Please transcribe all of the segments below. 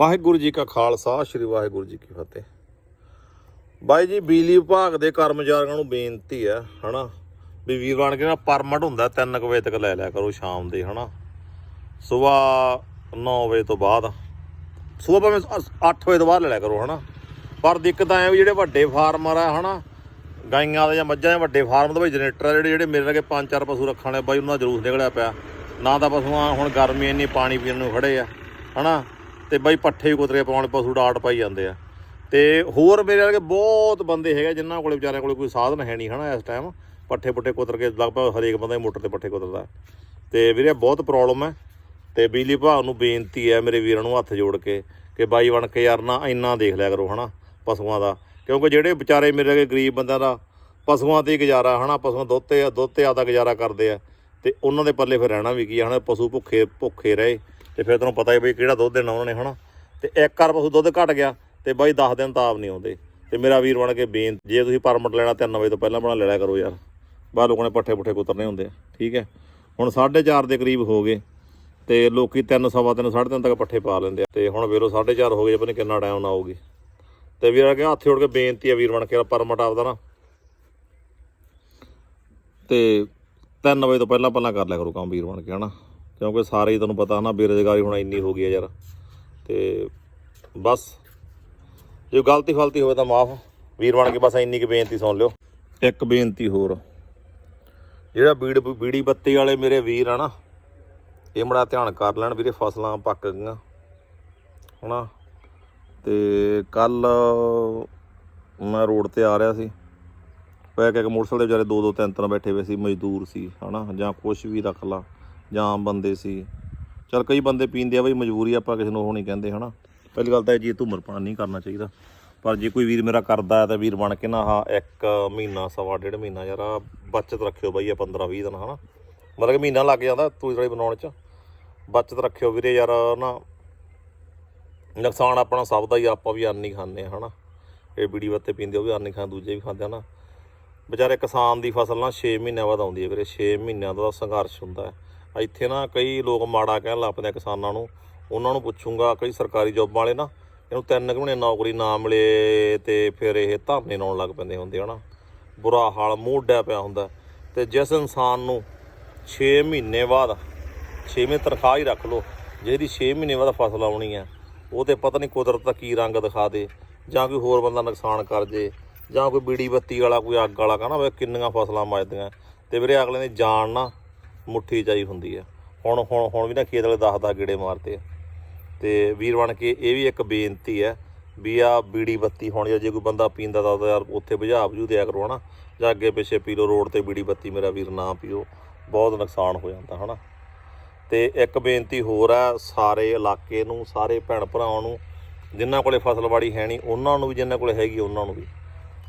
ਵਾਹਿਗੁਰੂ ਜੀ ਕਾ ਖਾਲਸਾ, ਸ੍ਰੀ ਵਾਹਿਗੁਰੂ ਜੀ ਕੀ ਫਤਿਹ। ਬਾਈ ਜੀ, ਬਿਜਲੀ ਵਿਭਾਗ ਦੇ ਕਰਮਚਾਰੀਆਂ ਨੂੰ ਬੇਨਤੀ ਹੈ, ਹਨਾ, ਵੀ ਵੀਰ ਬਣ ਕੇ ਨਾ ਪਰਮਿਟ ਹੁੰਦਾ 3 ਵਜੇ ਤੱਕ ਲੈ ਲਿਆ ਕਰੋ ਸ਼ਾਮ ਦੇ, ਹਨਾ। ਸਵੇਰ 9 ਵਜੇ ਤੋਂ ਬਾਅਦ, ਸਵੇਰ ਭਾਵੇਂ 8 ਵਜੇ ਤੋਂ ਬਾਅਦ ਲੈ ਲਿਆ ਕਰੋ, ਹਨਾ। ਪਰ ਦਿੱਕਤ ਆਏ ਵੀ ਜਿਹੜੇ ਵੱਡੇ ਫਾਰਮਰ ਆ, ਹਨਾ, ਗਾਈਆਂ ਦੇ ਜਾਂ ਮੱਝਾਂ ਦੇ ਵੱਡੇ ਫਾਰਮ ਦੇ ਵਿੱਚ ਜਨਰੇਟਰ ਆ ਜਿਹੜੇ ਜਿਹੜੇ ਮੇਰੇ ਵਰਗੇ ਪੰਜ ਚਾਰ ਪਸ਼ੂ ਰੱਖਣ ਵਾਲੇ ਬਾਈ ਉਹਨਾਂ ਦਾ ਜਲੂਸ ਨਿਕਲਿਆ ਪਿਆ। ਨਾ ਤਾਂ ਪਸ਼ੂਆਂ, ਹੁਣ ਗਰਮੀ ਇੰਨੀ, ਪਾਣੀ ਪੀਣ ਨੂੰ ਖੜੇ ਆ, ਹਨਾ। ਤੇ ਬਾਈ ਪੱਠੇ ਵੀ ਕੁਤਰੇ ਪਾਉਣ, ਪਸ਼ੂ ਡਾਟ ਪਾਈ ਜਾਂਦੇ ਆ। ਤੇ ਹੋਰ ਮੇਰੇ ਵਰਗੇ ਬਹੁਤ ਬੰਦੇ ਹੈਗੇ ਜਿਨ੍ਹਾਂ ਕੋਲੇ ਵਿਚਾਰਿਆਂ ਕੋਲੇ ਕੋਈ ਸਾਧਨ ਹੈ ਨਹੀਂ, ਹਨਾ, ਇਸ ਟਾਈਮ ਪੱਠੇ ਪੁੱਠੇ ਕੁਤਰ ਕੇ ਲਗਭਗ ਹਰੇਕ ਬੰਦਾ ਮੋਟਰ ਤੇ ਪੱਠੇ ਕੁਤਰਦਾ। ਤੇ ਵੀਰੇ, ਬਹੁਤ ਪ੍ਰੋਬਲਮ ਹੈ। ਤੇ ਬਿਜਲੀ ਵਿਭਾਗ ਨੂੰ ਬੇਨਤੀ ਹੈ ਮੇਰੇ ਵੀਰਾਂ ਨੂੰ ਹੱਥ ਜੋੜ ਕੇ ਕਿ ਬਾਈ ਬਣ ਕੇ ਯਾਰ ਨਾ ਇੰਨਾ ਦੇਖ ਲਿਆ ਕਰੋ, ਹਨਾ, ਪਸ਼ੂਆਂ ਦਾ। ਕਿਉਂਕਿ ਜਿਹੜੇ ਵਿਚਾਰੇ ਮੇਰੇ ਵਰਗੇ ਗਰੀਬ ਬੰਦਿਆਂ ਦਾ ਪਸ਼ੂਆਂ ਤੇ ਹੀ ਗੁਜ਼ਾਰਾ, ਹਨਾ, ਪਸ਼ੂਆਂ ਦੁੱਧ ਤੇ ਦੁੱਧ ਤੇ ਆਦਾ ਗੁਜ਼ਾਰਾ ਕਰਦੇ ਆ। ਤੇ ਉਹਨਾਂ ਦੇ ਪੱਲੇ ਫਿਰ ਰਹਿਣਾ ਵੀ ਕੀ ਆ, ਹਨਾ, ਪਸ਼ੂ ਭੁੱਖੇ ਭੁੱਖੇ ਰਹੇ। ਤੇ ਫਿਰ ਤੁਹਾਨੂੰ ਪਤਾ ਹੀ ਬਈ ਕਿਹੜਾ ਦੁੱਧ ਦੇਣਾ ਉਹਨਾਂ ਨੇ, ਹਨਾ? ਤੇ ਇੱਕ ਵਾਰ ਪਸ਼ੂ ਦੁੱਧ ਘਟ ਗਿਆ, ਤੇ ਬਾਈ 10 ਦਿਨ ਤਾਂ ਆਪ ਨਹੀਂ ਆਉਂਦੇ। ਤੇ ਮੇਰਾ ਵੀਰ ਬਣ ਕੇ ਬੇਨਤੀ, ਜੇ ਤੁਸੀਂ ਪਰਮਿਟ ਲੈਣਾ 3 ਵਜੇ ਤੋਂ ਪਹਿਲਾਂ ਬਣਾ ਲੈ ਲਿਆ ਕਰੋ ਯਾਰ। ਬਾਹਰ ਲੋਕਾਂ ਨੇ ਪੱਠੇ ਪੁੱਠੇ ਕੁਤਰਨੇ ਹੁੰਦੇ ਆ, ਠੀਕ ਹੈ? ਹੁਣ 4:30 ਦੇ ਕਰੀਬ ਹੋ ਗਏ, ਤੇ ਲੋਕੀ 3 ਸਵਾ 3 3:30 ਤੱਕ ਪੱਠੇ ਪਾ ਲੈਂਦੇ ਆ। ਤੇ ਹੁਣ ਵੇਰੋ 4:30 ਹੋ ਗਏ ਪਤਾ ਨਹੀਂ ਕਿੰਨਾ ਟਾਈਮ ਨਾ ਆਊਗੀ। ਤੇ ਵੀਰਾਂ ਕੇ ਹੱਥ ਜੋੜ ਕੇ ਬੇਨਤੀ ਆ ਵੀਰ ਬਣ ਕੇ ਪਰਮਿਟ ਆਪਦਾ ਨਾ। ਤੇ 3 ਵਜੇ ਤੋਂ ਪਹਿਲਾਂ ਪਹਿਲਾਂ ਕਰ ਲਿਆ ਕਰੋ ਕੰਮ ਵੀਰ ਬਣ ਕੇ, ਹਨਾ? ਕਿਉਂਕਿ ਸਾਰੇ ਹੀ ਤੁਹਾਨੂੰ ਪਤਾ ਨਾ ਬੇਰੁਜ਼ਗਾਰੀ ਹੁਣ ਇੰਨੀ ਹੋ ਗਈ ਹੈ ਯਾਰ। ਤੇ ਬਸ, ਜੇ ਗਲਤੀ ਫਲਤੀ ਹੋਵੇ ਤਾਂ ਮਾਫ। ਵੀਰ ਬਣ ਕੇ ਬਸ ਇੰਨੀ ਕੁ ਬੇਨਤੀ ਸੁਣ ਲਿਓ। ਇੱਕ ਬੇਨਤੀ ਹੋਰ। ਜਿਹੜਾ ਬੀੜ ਬੀੜੀ ਬੱਤੀ ਵਾਲੇ ਮੇਰੇ ਵੀਰ ਆ ਨਾ, ਇਹ ਮੜਾ ਧਿਆਨ ਕਰ ਲੈਣ ਵੀਰੇ, ਫਸਲਾਂ ਪੱਕ ਗਈਆਂ। ਹਨਾ? ਤੇ ਕੱਲ ਮੈਂ ਰੋਡ ਤੇ ਆ ਰਿਹਾ ਸੀ। ਪੈ ਕੇ ਇੱਕ ਮੋਟਰਸਾਈਕਲ ਦੇ ਵਿਚਾਰੇ ਦੋ ਦੋ ਤਿੰਨ ਤਿੰਨ ਬੈਠੇ ਹੋਏ ਸੀ, ਮਜ਼ਦੂਰ ਸੀ, ਹਨਾ? ਜਾਂ ਕੁਛ ਵੀ ਰੱਖ ਲਾ। ਜਾਂ ਆਮ ਬੰਦੇ ਸੀ। ਚਲ ਕਈ ਬੰਦੇ ਪੀਂਦੇ ਆ ਬਈ, ਮਜਬੂਰੀ ਆਪਾਂ ਕਿਸੇ ਨੂੰ ਉਹ ਨਹੀਂ ਕਹਿੰਦੇ, ਹਨਾ। ਪਹਿਲੀ ਗੱਲ ਤਾਂ ਇਹ ਜੀ ਧੂਮਰਪਾਨ ਨਹੀਂ ਕਰਨਾ ਚਾਹੀਦਾ। ਪਰ ਜੇ ਕੋਈ ਵੀਰ ਮੇਰਾ ਕਰਦਾ ਹੈ ਤਾਂ ਵੀਰ ਬਣ ਕੇ ਨਾ, ਆਹ ਇੱਕ ਮਹੀਨਾ, ਸਵਾ ਡੇਢ ਮਹੀਨਾ, ਯਾਰ, ਆਹ ਬਚਤ ਰੱਖਿਓ ਬਈ ਆ 15 20 ਦਿਨ, ਹਨਾ। ਮਤਲਬ ਕਿ ਮਹੀਨਾ ਲੱਗ ਜਾਂਦਾ ਤੂੜੀ ਤੜੀ ਬਣਾਉਣ ਚ। ਬਚਤ ਰੱਖਿਓ ਵੀਰੇ, ਯਾਰ, ਨਾ। ਨੁਕਸਾਨ ਆਪਣਾ ਸਭ ਦਾ ਹੀ ਆਪਾਂ ਵੀ ਅੰਨ ਹੀ ਖਾਂਦੇ ਆ, ਹਨਾ। ਇਹ ਬੀੜੀ ਵੱਤੇ ਪੀਂਦੇ, ਉਹ ਵੀ ਅੰਨ ਹੀ ਖਾਂਦੇ, ਦੂਜੇ ਵੀ ਖਾਂਦੇ ਆ ਨਾ ਵਿਚਾਰੇ ਕਿਸਾਨ ਦੀ ਫਸਲ ਨਾ 6 ਮਹੀਨਿਆਂ ਬਾਅਦ ਆਉਂਦੀ ਹੈ ਵੀਰੇ 6 ਮਹੀਨਿਆਂ ਦਾ ਸੰਘਰਸ਼ ਹੁੰਦਾ ਹੈ। ਇੱਥੇ ਨਾ ਕਈ ਲੋਕ ਮਾੜਾ ਕਹਿਣ ਲੱਗ ਪੈਂਦੇ ਕਿਸਾਨਾਂ ਨੂੰ। ਉਹਨਾਂ ਨੂੰ ਪੁੱਛੂੰਗਾ, ਕਈ ਸਰਕਾਰੀ ਜੋਬਾਂ ਵਾਲੇ ਨਾ, ਇਹਨੂੰ ਤਿੰਨ ਕੁ ਮਹੀਨੇ ਨੌਕਰੀ ਨਾ ਮਿਲੇ ਤੇ ਫਿਰ ਇਹ ਧਰਨੇ ਲਾਉਣ ਲੱਗ ਪੈਂਦੇ ਹੁੰਦੇ ਹਨਾ ਬੁਰਾ ਹਾਲ, ਮੂੰਹ ਡਿਆ ਪਿਆ ਹੁੰਦਾ। ਤੇ ਜਿਸ ਇਨਸਾਨ ਨੂੰ 6 ਮਹੀਨੇ ਬਾਅਦ 6ਵੇਂ ਤਨਖਾਹ ਹੀ ਰੱਖ ਲਓ, ਜਿਹਦੀ 6 ਮਹੀਨੇ ਬਾਅਦ ਫਸਲ ਆਉਣੀ ਹੈ ਉਹ ਤੇ ਪਤਾ ਨਹੀਂ ਕੁਦਰਤ ਦਾ ਕੀ ਰੰਗ ਦਿਖਾ ਦੇ, ਜਾਂ ਕੋਈ ਹੋਰ ਬੰਦਾ ਨੁਕਸਾਨ ਕਰ ਜੇ, ਜਾਂ ਕੋਈ ਬੀੜੀ ਬੱਤੀ ਵਾਲਾ, ਕੋਈ ਅੱਗ ਵਾਲਾ ਕਹਿੰਦਾ ਵੇ ਕਿੰਨੀਆਂ ਫਸਲਾਂ ਮੱਚਦੀਆਂ। ਤੇ ਵੀਰੇ ਅਗਲੇ ਦੀ ਜਾਣ ਨਾ ਮੁੱਠੀ ਚਾਈ ਹੁੰਦੀ ਹੈ ਹੁਣ ਹੁਣ ਹੁਣ ਵੀ ਨਾ ਖੇਤ ਵਾਲੇ 10 10 ਗੇੜੇ ਮਾਰਦੇ ਆ। ਤੇ ਵੀਰ ਬਣ ਕੇ ਇਹ ਵੀ ਇੱਕ ਬੇਨਤੀ ਹੈ ਵੀ ਆ ਬੀੜੀ ਬੱਤੀ ਹੁਣ ਜੇ ਕੋਈ ਬੰਦਾ ਪੀਂਦਾ ਤਾਂ ਯਾਰ ਉੱਥੇ ਬੁਝਾ ਬੁਝੂ ਦਿਆ ਕਰੋ, ਹਨਾ। ਜਾਂ ਅੱਗੇ ਪਿੱਛੇ ਪੀ ਲੋ ਰੋਡ ਤੇ ਬੀੜੀ ਬੱਤੀ ਮੇਰਾ ਵੀਰ ਨਾ ਪੀਓ, ਬਹੁਤ ਨੁਕਸਾਨ ਹੋ ਜਾਂਦਾ, ਹਨਾ। ਤੇ ਇੱਕ ਬੇਨਤੀ ਹੋਰ ਆ, ਸਾਰੇ ਇਲਾਕੇ ਨੂੰ, ਸਾਰੇ ਭੈਣ ਭਰਾਵਾਂ ਨੂੰ, ਜਿਨ੍ਹਾਂ ਕੋਲੇ ਫਸਲਬਾੜੀ ਹੈ ਨਹੀਂ, ਉਹਨਾਂ ਨੂੰ ਵੀ, ਜਿਨ੍ਹਾਂ ਕੋਲੇ ਹੈਗੀ ਉਹਨਾਂ ਨੂੰ ਵੀ।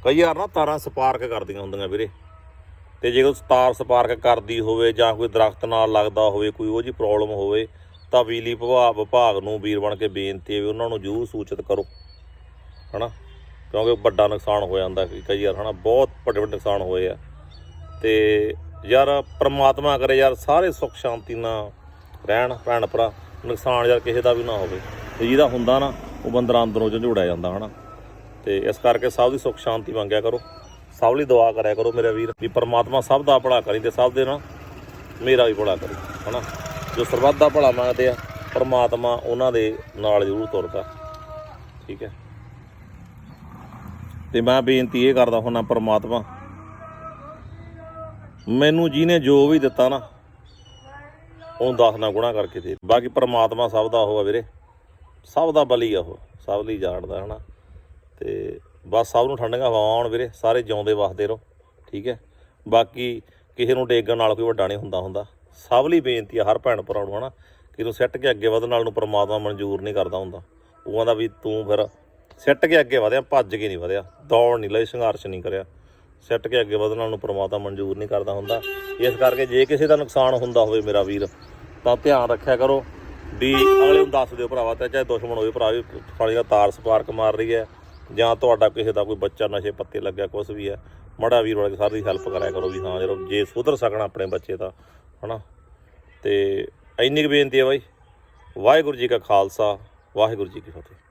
ਕਈ ਵਾਰ ਨਾ ਤਾਰਾਂ ਸਪਾਰਕ ਕਰਦੀਆਂ ਹੁੰਦੀਆਂ ਵੀਰੇ। ਤੇ ਜੇ ਕੋਈ ਤਾਰ ਸਪਾਰਕ ਕਰਦੀ ਹੋਵੇ ਜਾਂ ਕੋਈ ਦਰਖਤ ਨਾਲ ਲੱਗਦਾ ਹੋਵੇ, ਕੋਈ ਉਹ ਜੀ ਪ੍ਰੋਬਲਮ ਹੋਵੇ, ਤਾਂ ਬਿਜਲੀ ਵਿਭਾਗ ਵਿਭਾਗ ਨੂੰ ਵੀਰ ਬਣ ਕੇ ਬੇਨਤੀ ਹੈ ਵੀ ਉਹਨਾਂ ਨੂੰ ਜ਼ਰੂਰ ਸੂਚਿਤ ਕਰੋ, ਹਨਾ? ਕਿਉਂਕਿ ਵੱਡਾ ਨੁਕਸਾਨ ਹੋ ਜਾਂਦਾ ਕਈ- ਕਈ ਵਾਰ, ਹਨਾ? ਬਹੁਤ ਵੱਡੇ ਵੱਡੇ ਨੁਕਸਾਨ ਹੋਏ ਆ। ਤੇ ਯਾਰ ਪ੍ਰਮਾਤਮਾ ਕਰੇ ਯਾਰ ਸਾਰੇ ਸੁੱਖ ਸ਼ਾਂਤੀ ਨਾਲ ਰਹਿਣ, ਭੈਣ ਭਰਾ, ਨੁਕਸਾਨ ਯਾਰ ਕਿਸੇ ਦਾ ਵੀ ਨਾ ਹੋਵੇ। ਤੇ ਜਿਹਦਾ ਹੁੰਦਾ ਨਾ, ਉਹ ਬੰਦਰ ਅੰਦਰੋਂ ਝੰਡੂੜਾ ਜਾਂਦਾ, ਹਨਾ? ਤੇ ਇਸ ਕਰਕੇ ਸਭ ਦੀ ਸੁੱਖ ਸ਼ਾਂਤੀ ਮੰਗਿਆ ਕਰੋ। ਸਭ ਲਈ ਦੁਆ ਕਰਿਆ ਕਰੋ ਮੇਰੇ ਵੀਰ, ਵੀ ਪਰਮਾਤਮਾ ਸਭ ਦਾ ਭਲਾ ਕਰੀ ਤੇ ਸਭ ਦੇ ਨਾਲ ਮੇਰਾ ਵੀ ਭਲਾ ਕਰੀ, ਹਨਾ? ਜੋ ਸਰਬੱਤ ਦਾ ਭਲਾ ਮੰਗਦੇ ਆ, ਪਰਮਾਤਮਾ ਉਹਨਾਂ ਦੇ ਨਾਲ ਜ਼ਰੂਰ ਤੁਰਦਾ, ਠੀਕ ਹੈ? ਤੇ ਮੈਂ ਬੇਨਤੀ ਇਹ ਕਰਦਾ ਹੁੰਦਾ ਪਰਮਾਤਮਾ, ਮੈਨੂੰ ਜਿਹਨੇ ਜੋ ਵੀ ਦਿੱਤਾ ਨਾ, ਉਹਨੂੰ ਦਸ ਨਾ ਗੁਣਾ ਕਰਕੇ ਦੇ। ਬਾਕੀ ਪਰਮਾਤਮਾ ਸਭ ਦਾ ਉਹ ਆ ਵੀਰੇ, ਸਭ ਦਾ ਬਲੀ ਆ ਉਹ, ਸਭ ਲਈ ਜਾਣਦਾ, ਹਨਾ? ਤੇ ਬਸ ਸਭ ਨੂੰ ਠੰਡੀਆਂ ਹਵਾਵਾਂ ਆਉਣ ਵੀਰੇ, ਸਾਰੇ ਜਿਉਂਦੇ ਵਸਦੇ ਰਹੋ, ਠੀਕ ਹੈ? ਬਾਕੀ ਕਿਸੇ ਨੂੰ ਡੇਗਣ ਨਾਲ ਕੋਈ ਵੱਡਾ ਨਹੀਂ ਹੁੰਦਾ ਹੁੰਦਾ। ਸਭ ਲਈ ਬੇਨਤੀ ਆ, ਹਰ ਭੈਣ ਭਰਾ ਨੂੰ ਹਨਾ, ਕਿ ਤੂੰ ਸਿੱਟ ਕੇ ਅੱਗੇ ਵਧਣ ਨਾਲ ਨੂੰ ਪਰਮਾਤਮਾ ਮਨਜ਼ੂਰ ਨਹੀਂ ਕਰਦਾ ਹੁੰਦਾ। ਉਹ ਕਹਿੰਦਾ ਵੀ ਤੂੰ ਫਿਰ ਸਿੱਟ ਕੇ ਅੱਗੇ ਵਧਿਆ, ਭੱਜ ਕੇ ਨਹੀਂ ਵਧਿਆ, ਦੌੜ ਨਹੀਂ ਲਈ, ਸੰਘਰਸ਼ ਨਹੀਂ ਕਰਿਆ। ਸਿੱਟ ਕੇ ਅੱਗੇ ਵਧਣ ਨਾਲ ਨੂੰ ਪ੍ਰਮਾਤਮਾ ਮਨਜ਼ੂਰ ਨਹੀਂ ਕਰਦਾ ਹੁੰਦਾ। ਇਸ ਕਰਕੇ ਜੇ ਕਿਸੇ ਦਾ ਨੁਕਸਾਨ ਹੁੰਦਾ ਹੋਵੇ ਮੇਰਾ ਵੀਰ, ਤਾਂ ਧਿਆਨ ਰੱਖਿਆ ਕਰੋ। ਵੀ ਅਗਲੇ ਨੂੰ ਦੱਸ ਦਿਓ ਭਰਾਵਾ, ਤੇ ਚਾਹੇ ਦੁਸ਼ਮਣ ਹੋਵੇ, ਭਰਾ ਵੀ ਫਾਲੀ ਦਾ ਤਾਰ ਸਪਾਰਕ ਮਾਰ ਰਹੀ ਹੈ। ਜਾਂ ਤੁਹਾਡਾ ਕਿਸੇ ਦਾ ਕੋਈ ਬੱਚਾ ਨਸ਼ੇ ਪੱਤੇ ਲੱਗਿਆ ਕੁਝ ਵੀ ਹੈ, ਮੜਾ ਵੀਰ ਵਾਲੇ ਸਾਰੀ ਹੈਲਪ ਕਰਿਆ ਕਰੋ ਵੀ ਹਾਂ ਜਦੋਂ ਜੇ ਸੁਧਰ ਸਕਣ ਆਪਣੇ ਬੱਚੇ ਦਾ, ਹਨਾ? ਤੇ ਇੰਨੀ ਕੁ ਬੇਨਤੀ ਹੈ ਬਾਈ। ਵਾਹਿਗੁਰੂ ਜੀ ਕਾ ਖਾਲਸਾ, ਵਾਹਿਗੁਰੂ ਜੀ ਕੀ ਫਤਿਹ।